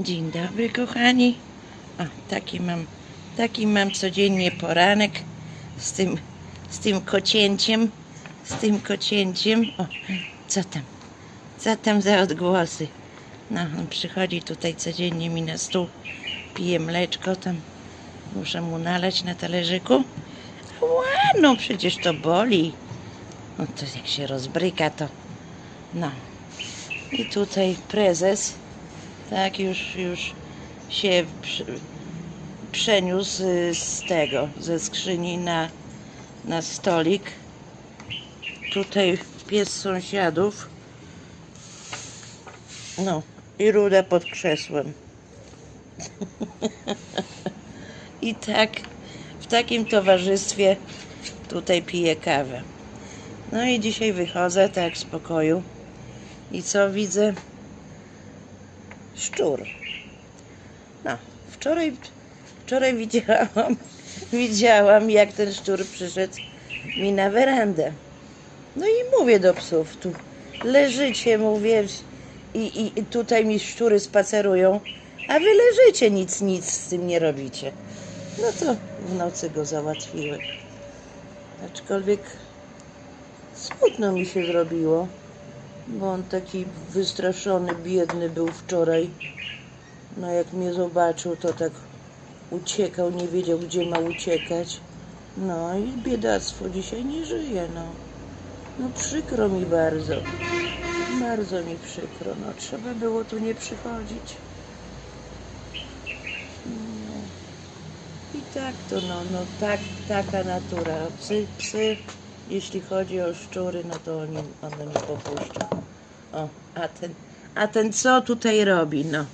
Dzień dobry, kochani. O, taki mam, taki mam codziennie poranek z tym, z tym kocięciem, z tym kocięciem. O, co tam? Co tam za odgłosy? No, on przychodzi tutaj codziennie mi na stół, pije mleczko, tam muszę mu nalać na talerzyku. Ła, no przecież to boli. No to jak się rozbryka, to no. I tutaj prezes tak, już, już się prze- przeniósł y, z tego, ze skrzyni na, na stolik. Tutaj pies sąsiadów. No, i ruda pod krzesłem. I tak, w takim towarzystwie tutaj piję kawę. No i dzisiaj wychodzę tak z pokoju. I co widzę? szczur. No, wczoraj, wczoraj widziałam, widziałam, jak ten szczur przyszedł mi na werandę. No i mówię do psów, tu leżycie, mówię, i, i, tutaj mi szczury spacerują, a wy leżycie, nic, nic z tym nie robicie. No to w nocy go załatwiłem. Aczkolwiek smutno mi się zrobiło bo on taki wystraszony, biedny był wczoraj. No jak mnie zobaczył, to tak uciekał, nie wiedział gdzie ma uciekać. No i biedactwo dzisiaj nie żyje, no. No przykro mi bardzo. Bardzo mi przykro, no trzeba było tu nie przychodzić. No. I tak to, no, no tak, taka natura. Psy, psy, jeśli chodzi o szczury, no to oni, one nie popuszczą. O, a ten, a ten co tutaj robi, no.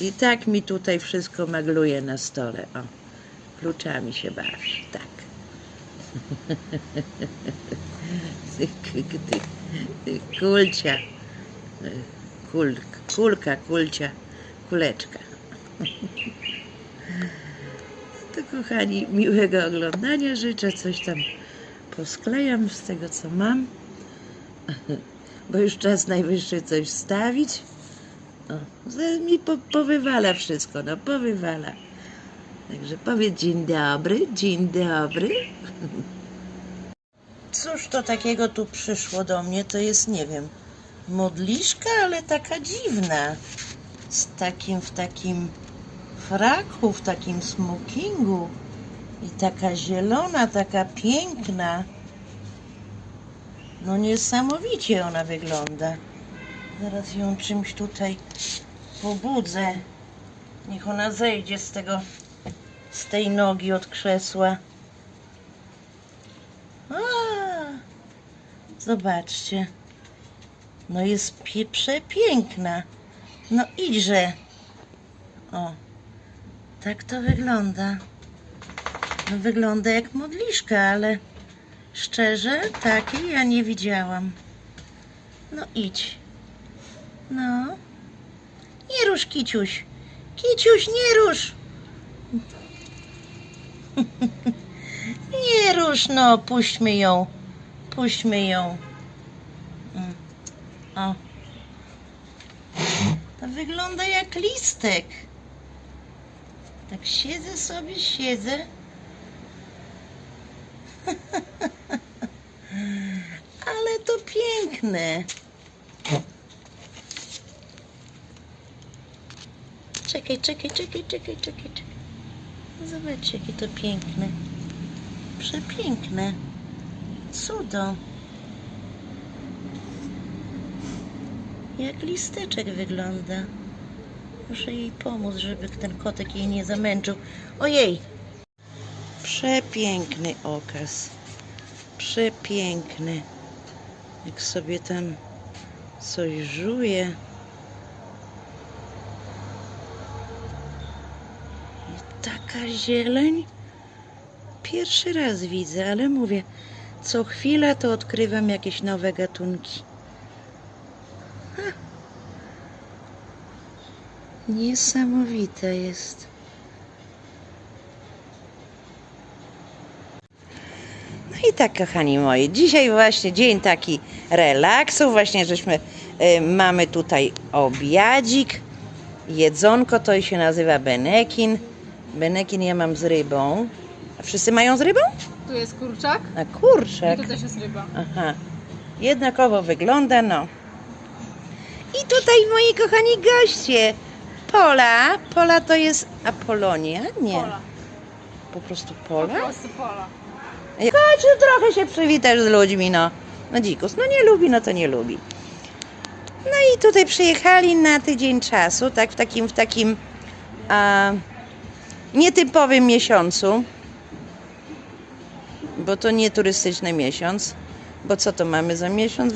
I tak mi tutaj wszystko magluje na stole, o. Kluczami się bawi, tak. Kulcia. Kul, kulka, kulcia, kuleczka. To kochani, miłego oglądania życzę. Coś tam posklejam z tego, co mam. Bo już czas najwyższy coś wstawić. O, zaraz mi po, powywala wszystko, no powywala. Także powiedz dzień dobry, dzień dobry. Cóż to takiego tu przyszło do mnie, to jest, nie wiem, modliszka, ale taka dziwna. Z takim, w takim fraku, w takim smokingu. I taka zielona, taka piękna. No niesamowicie ona wygląda. Zaraz ją czymś tutaj pobudzę. Niech ona zejdzie z tego, z tej nogi od krzesła. A, zobaczcie. No jest przepiękna. No idźże. O, tak to wygląda. No, wygląda jak modliszka, ale szczerze takiej ja nie widziałam. No idź. No. Nie rusz, Kiciuś. Kiciuś, nie rusz. nie rusz, no. Puśćmy ją. Puśćmy ją. Mm. O. To wygląda jak listek. Tak siedzę sobie, siedzę. Ale to piękne. Czekaj, czekaj, czekaj, czekaj, czekaj, czekaj. Zobaczcie, jakie to piękne. Przepiękne. Cudo. Jak listeczek wygląda. Muszę jej pomóc, żeby ten kotek jej nie zamęczył. Ojej! Przepiękny okaz. Przepiękny. Jak sobie tam coś żuje. I taka zieleń. Pierwszy raz widzę, ale mówię, co chwila to odkrywam jakieś nowe gatunki. Ha. Niesamowite jest. i tak, kochani moi, dzisiaj właśnie dzień taki relaksu, właśnie żeśmy, y, mamy tutaj obiadzik, jedzonko, to się nazywa benekin. Benekin ja mam z rybą. A wszyscy mają z rybą? Tu jest kurczak A i kurczak. tu też jest ryba. Aha. Jednakowo wygląda, no. I tutaj moi kochani goście. Pola. Pola to jest Apolonia? Nie. Pola. Po prostu Po Pola? prostu pola. Chodź, no trochę się przywitasz z ludźmi, no. No dzikus, no nie lubi, no to nie lubi. No i tutaj przyjechali na tydzień czasu, tak, w takim, w takim a, nietypowym miesiącu, bo to nie turystyczny miesiąc, bo co to mamy za miesiąc?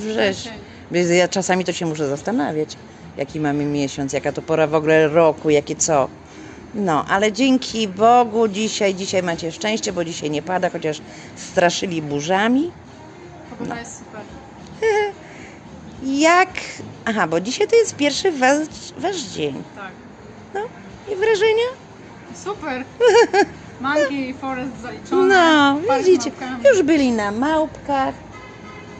Więc Ja czasami to się muszę zastanawiać, jaki mamy miesiąc, jaka to pora w ogóle roku, jakie co. No, ale dzięki Bogu dzisiaj, dzisiaj macie szczęście, bo dzisiaj nie pada, chociaż straszyli burzami. Pogoda jest super. Jak... Aha, bo dzisiaj to jest pierwszy wasz, wasz dzień. Tak. No, i wrażenia? Super. Monkey Forest zaliczone. No, widzicie, już byli na małpkach.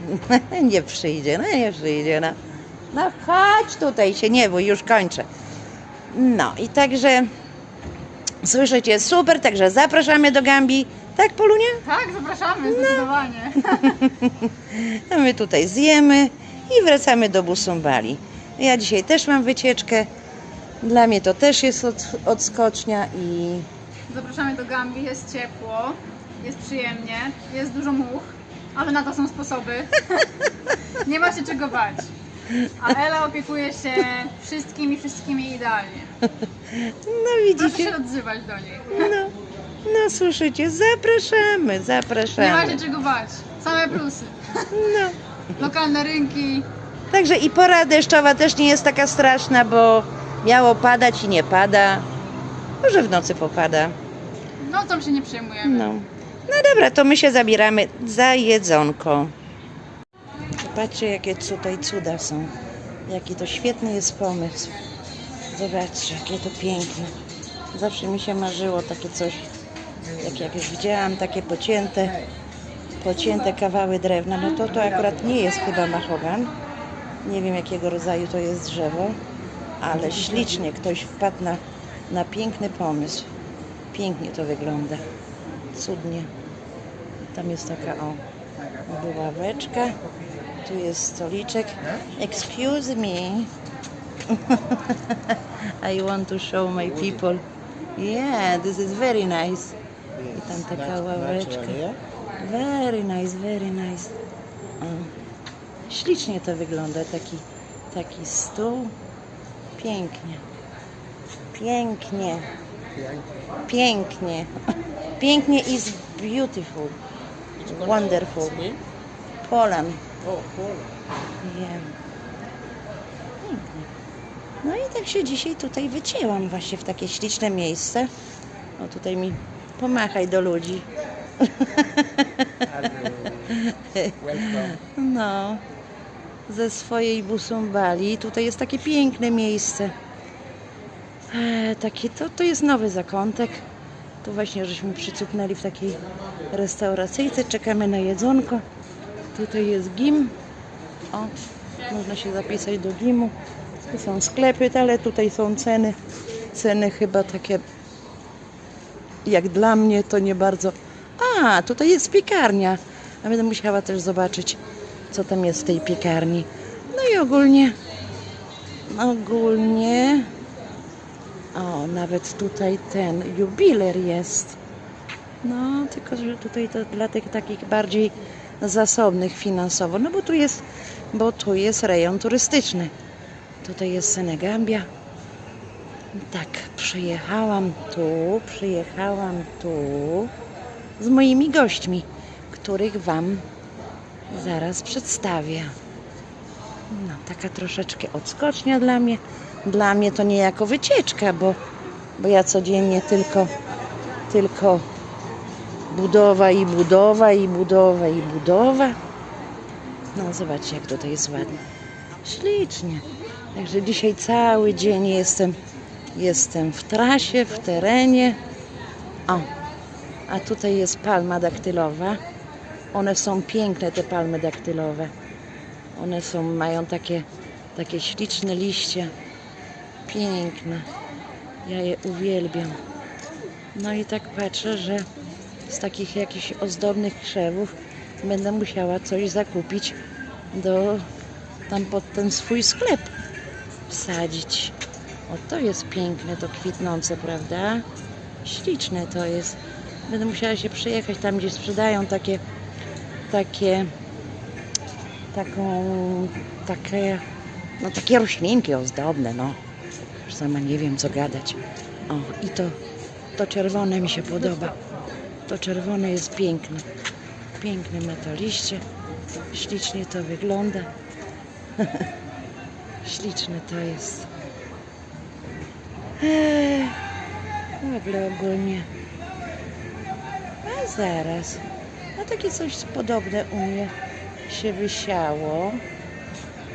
nie przyjdzie, no nie przyjdzie, no. No chodź tutaj się nie bój, już kończę. No i także słyszycie, super, także zapraszamy do Gambii. Tak, Polunia? Tak, zapraszamy, zdecydowanie. A my tutaj zjemy i wracamy do Busumbali. Ja dzisiaj też mam wycieczkę. Dla mnie to też jest od, odskocznia i Zapraszamy do Gambii, jest ciepło, jest przyjemnie, jest dużo much, ale na to są sposoby. Nie ma się czego bać. A Ela opiekuje się wszystkimi, wszystkimi idealnie. no Proszę widzicie, się odzywać do niej. no, no słyszycie, zapraszamy, Nie ma zapraszamy. się czego bać. Same plusy. No. Lokalne rynki. Także i pora deszczowa też nie jest taka straszna, bo miało padać i nie pada. Może w nocy popada. No tam się nie przejmujemy. No. No dobra, to my się zabieramy za jedzonko. Zobaczcie, jakie tutaj cuda są. Jaki to świetny jest pomysł. Zobaczcie, jakie to piękne. Zawsze mi się marzyło takie coś. Jak jakieś widziałam, takie pocięte, pocięte kawały drewna. No to to akurat nie jest chyba mahogan. Nie wiem, jakiego rodzaju to jest drzewo. Ale ślicznie ktoś wpadł na, na piękny pomysł. Pięknie to wygląda. Cudnie. Tam jest taka o ławeczka. Tu jest stoliczek. Excuse me. I want to show my people. Yeah, this is very nice. I tam taka ławeczka. Very nice, very nice. O. Ślicznie to wygląda, taki, taki stół. Pięknie. Pięknie. Pięknie. Pięknie is beautiful. Wonderful. Poland. Yeah. Pięknie. No i tak się dzisiaj tutaj wycięłam właśnie w takie śliczne miejsce. O tutaj mi pomachaj do ludzi. No. Ze swojej busumbali. Tutaj jest takie piękne miejsce. E, takie, to, to jest nowy zakątek. Tu właśnie żeśmy przycupnęli w takiej restauracyjce. Czekamy na jedzonko. Tutaj jest gim. O, można się zapisać do gimu. Tu są sklepy, ale tutaj są ceny. Ceny chyba takie jak dla mnie to nie bardzo. A, tutaj jest piekarnia. A będę musiała też zobaczyć, co tam jest w tej piekarni. No i ogólnie, ogólnie, o, nawet tutaj ten jubiler jest. No, tylko że tutaj to dla tych takich bardziej zasobnych finansowo, no bo tu jest, bo tu jest rejon turystyczny. Tutaj jest Senegambia. Tak, przyjechałam tu, przyjechałam tu z moimi gośćmi, których Wam zaraz przedstawię. No, taka troszeczkę odskocznia dla mnie. Dla mnie to niejako wycieczka, bo, bo ja codziennie tylko, tylko budowa i budowa i budowa i budowa. No, zobaczcie, jak tutaj jest ładnie. Ślicznie. Także dzisiaj cały dzień jestem, jestem w trasie, w terenie. O, a tutaj jest palma daktylowa. One są piękne, te palmy daktylowe. One są, mają takie, takie śliczne liście. Piękne. Ja je uwielbiam. No i tak patrzę, że z takich jakichś ozdobnych krzewów będę musiała coś zakupić do tam pod ten swój sklep wsadzić. O, to jest piękne, to kwitnące, prawda? Śliczne to jest. Będę musiała się przejechać tam, gdzie sprzedają takie, takie, taką, takie, no takie roślinki ozdobne, no. Już sama nie wiem, co gadać. O, i to, to czerwone mi się podoba. To czerwone jest piękne. Piękne ma to liście. Ślicznie to wygląda. Śliczne to jest. Eee, w ogóle ogólnie. A zaraz. A takie coś podobne u mnie się wysiało.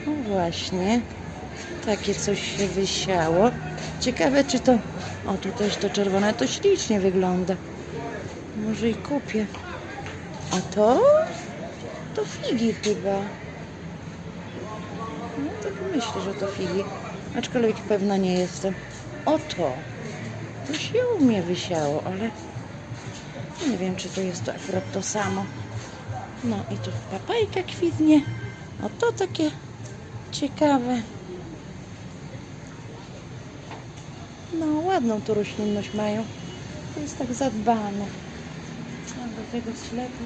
No właśnie. Takie coś się wysiało. Ciekawe czy to... O, tu też to czerwone. To ślicznie wygląda. Może i kupię. A to? To figi chyba. No tak myślę, że to figi. Aczkolwiek pewna nie jestem. Oto. To się u mnie wysiało, ale nie wiem, czy to jest to akurat to samo. No i tu papajka kwitnie. O to takie ciekawe. No ładną tu roślinność mają. To jest tak zadbane. Do tego sklepu.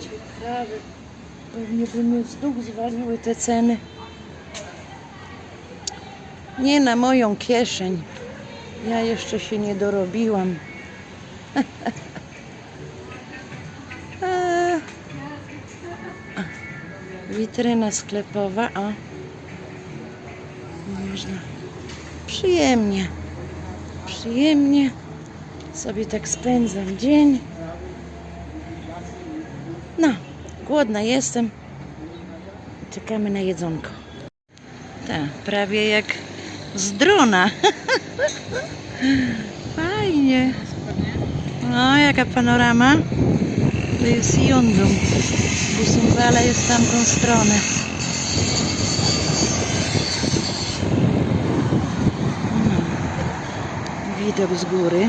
Ciekawe. Pewnie by mnie z nóg zwaliły te ceny. Nie na moją kieszeń. Ja jeszcze się nie dorobiłam. Witryna sklepowa, o. Można przyjemnie, przyjemnie sobie tak spędzam dzień. No, głodna jestem. Czekamy na jedzonko. Tak, prawie jak z drona. Fajnie. No, jaka panorama. To jest Yundum. Busumbala jest tamtą stronę. No. Widok z góry.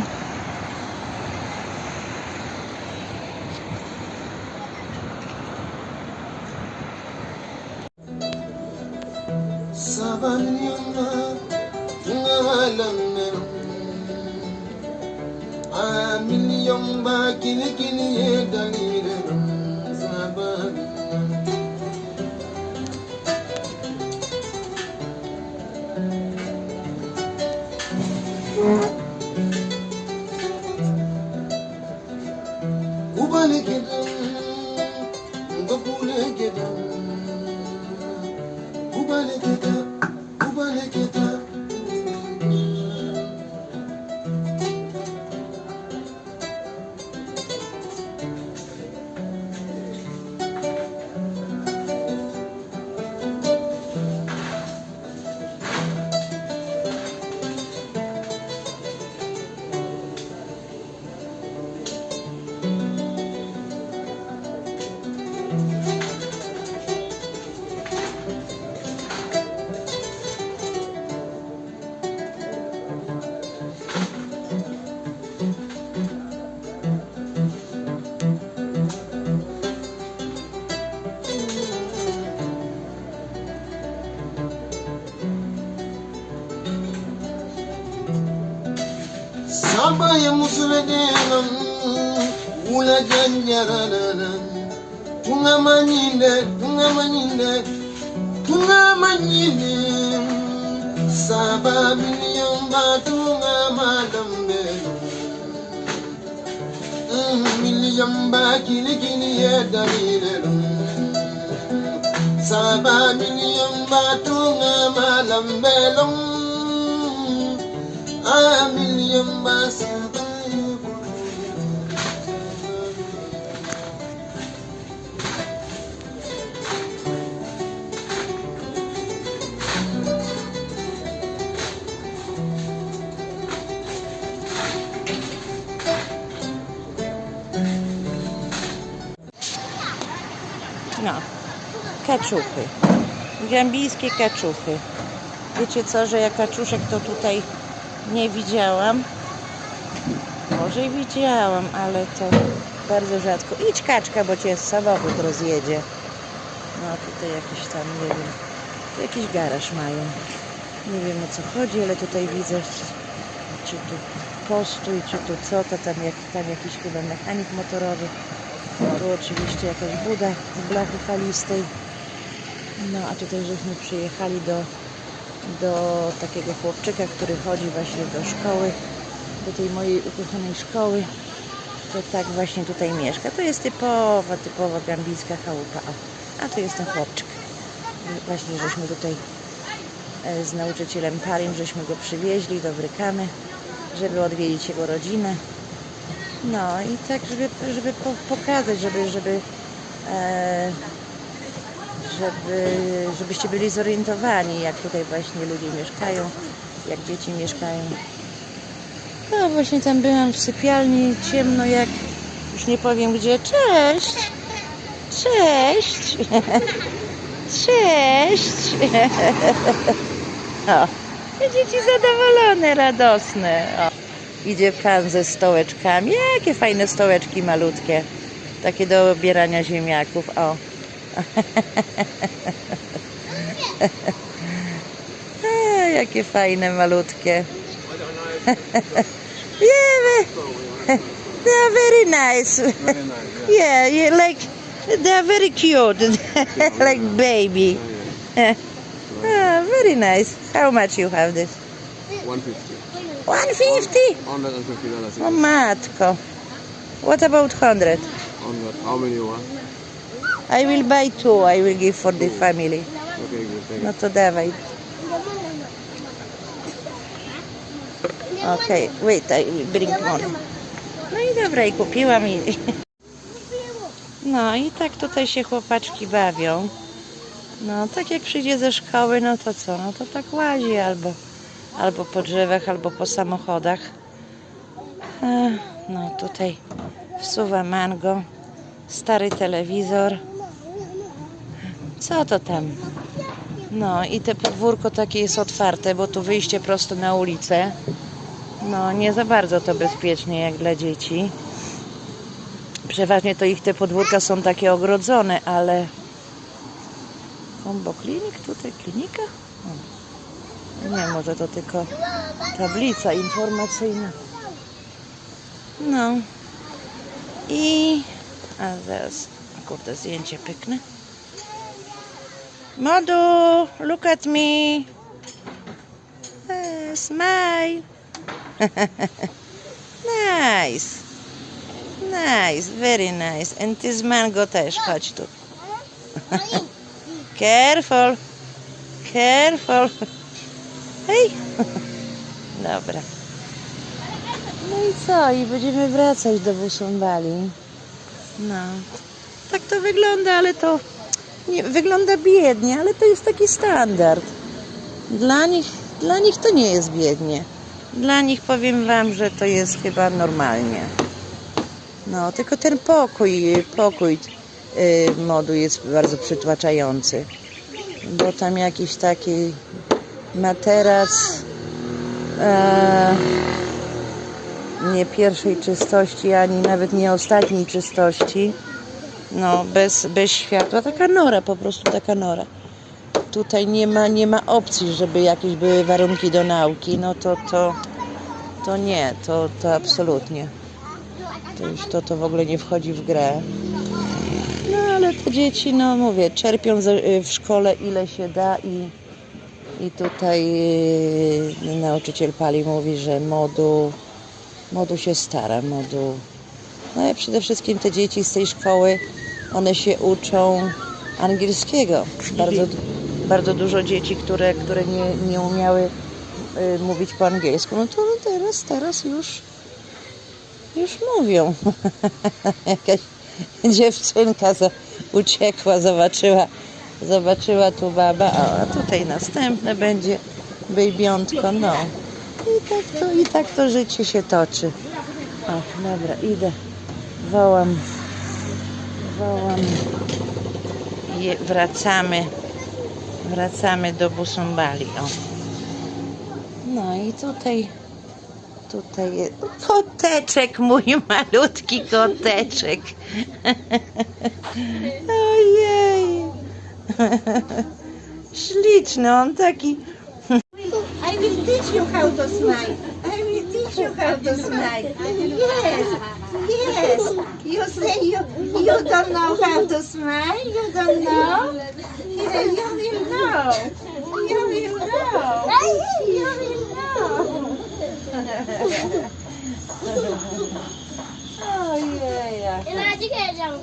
മുസ്ലിം ഉലകഞ്ഞരനം കുങ്ങമഞ്ഞിന്റെ കുങ്ങമഞ്ഞിന്റെ കുങ്ങമഞ്ഞിന് സബാബിനിയും തൂങ്ങമാലംബേലും മില്ലിയമ്പ കിളി കിളിയ ദലീലും സബാബിനിയും തൂങ്ങമാലംബേലും ആമിൽ No, kaczuchy. Gambijskie kaczuchy. Wiecie co, że ja kaczuszek to tutaj nie widziałam. Może i widziałam, ale to bardzo rzadko. Idź kaczka, bo cię samochód rozjedzie. No tutaj jakiś tam, nie wiem, jakiś garaż mają. Nie wiem o co chodzi, ale tutaj widzę, czy tu postój, czy tu co, to tam, jak, tam jakiś chyba mechanik motorowy. Tu oczywiście jakaś buda z blachy falistej. No a tutaj żeśmy przyjechali do, do takiego chłopczyka, który chodzi właśnie do szkoły, do tej mojej ukochanej szkoły. To tak właśnie tutaj mieszka. To jest typowa, typowa gambijska chałupa. A tu jest ten chłopczyk. Właśnie żeśmy tutaj e, z nauczycielem Parim, żeśmy go przywieźli do Brykamy, żeby odwiedzić jego rodzinę. No i tak, żeby, żeby po, pokazać, żeby, żeby, e, żeby, żebyście byli zorientowani, jak tutaj właśnie ludzie mieszkają, jak dzieci mieszkają. No właśnie tam byłam w sypialni, ciemno jak, już nie powiem gdzie. Cześć! Cześć! Cześć! O, dzieci zadowolone, radosne. O. Idzie pan ze stołeczkami. Jakie fajne stołeczki malutkie. Takie do obierania ziemniaków. O. A, jakie fajne, malutkie. yeah, they are very nice. Very nice. Yeah. Yeah, yeah, like they are very cute, like baby. ah, very nice. How much you have this? 150. One fifty. $150. O matko. What about hundred? On that. How many you want? I will buy two. I will give for the family. Okay, good. Thank No to dawaj. Okay, wait, I will bring more. No i dobra, i kupiłam i... No i tak tutaj się chłopaczki bawią. No, tak jak przyjdzie ze szkoły, no to co? No to tak łazi albo, albo po drzewach, albo po samochodach. No tutaj wsuwa mango, stary telewizor. Co to tam? No i te podwórko takie jest otwarte, bo tu wyjście prosto na ulicę. No nie za bardzo to bezpiecznie jak dla dzieci. Przeważnie to ich te podwórka są takie ogrodzone, ale... Kombo klinik? Tutaj klinika? O. Nie, może to tylko tablica informacyjna. No. I... A zaraz, kurde, zdjęcie pyknę. Modu, look at me. Eh, smile. nice. Nice, very nice. And this mango też, chodź tu. Careful. Careful. Hej. Dobra. No i co? I będziemy wracać do Busumbali. No. Tak to wygląda, ale to nie, wygląda biednie, ale to jest taki standard. Dla nich, dla nich to nie jest biednie. Dla nich powiem Wam, że to jest chyba normalnie. No, tylko ten pokój, pokój y, modu jest bardzo przytłaczający. Bo tam jakiś taki materac e, nie pierwszej czystości, ani nawet nie ostatniej czystości. No, bez, bez światła. Taka nora, po prostu taka nora. Tutaj nie ma, nie ma opcji, żeby jakieś były warunki do nauki. No to, to, to nie, to, to absolutnie. To już to, to w ogóle nie wchodzi w grę. No ale te dzieci, no mówię, czerpią ze- y, w szkole ile się da i, i tutaj y, nauczyciel Pali mówi, że modu, modu się stara, modu. No i przede wszystkim te dzieci z tej szkoły, one się uczą angielskiego. Bardzo, bardzo dużo dzieci, które, które nie, nie umiały y, mówić po angielsku, no to teraz, teraz już już mówią. Jakaś dziewczynka za, uciekła, zobaczyła, zobaczyła tu baba, a tutaj następne będzie babiątko, no. I tak to, i tak to życie się toczy. O, dobra, idę. Wołam, wołam je, wracamy, wracamy do Busumbali. O. No i tutaj, tutaj jest koteczek, mój malutki koteczek. Ojej. Śliczny, on taki I will teach you how to smile. You how to smile. Yes, yes. You say you you don't know how to smile. You don't know. Yeah, you will know. You will know. You will know. Kika ya jan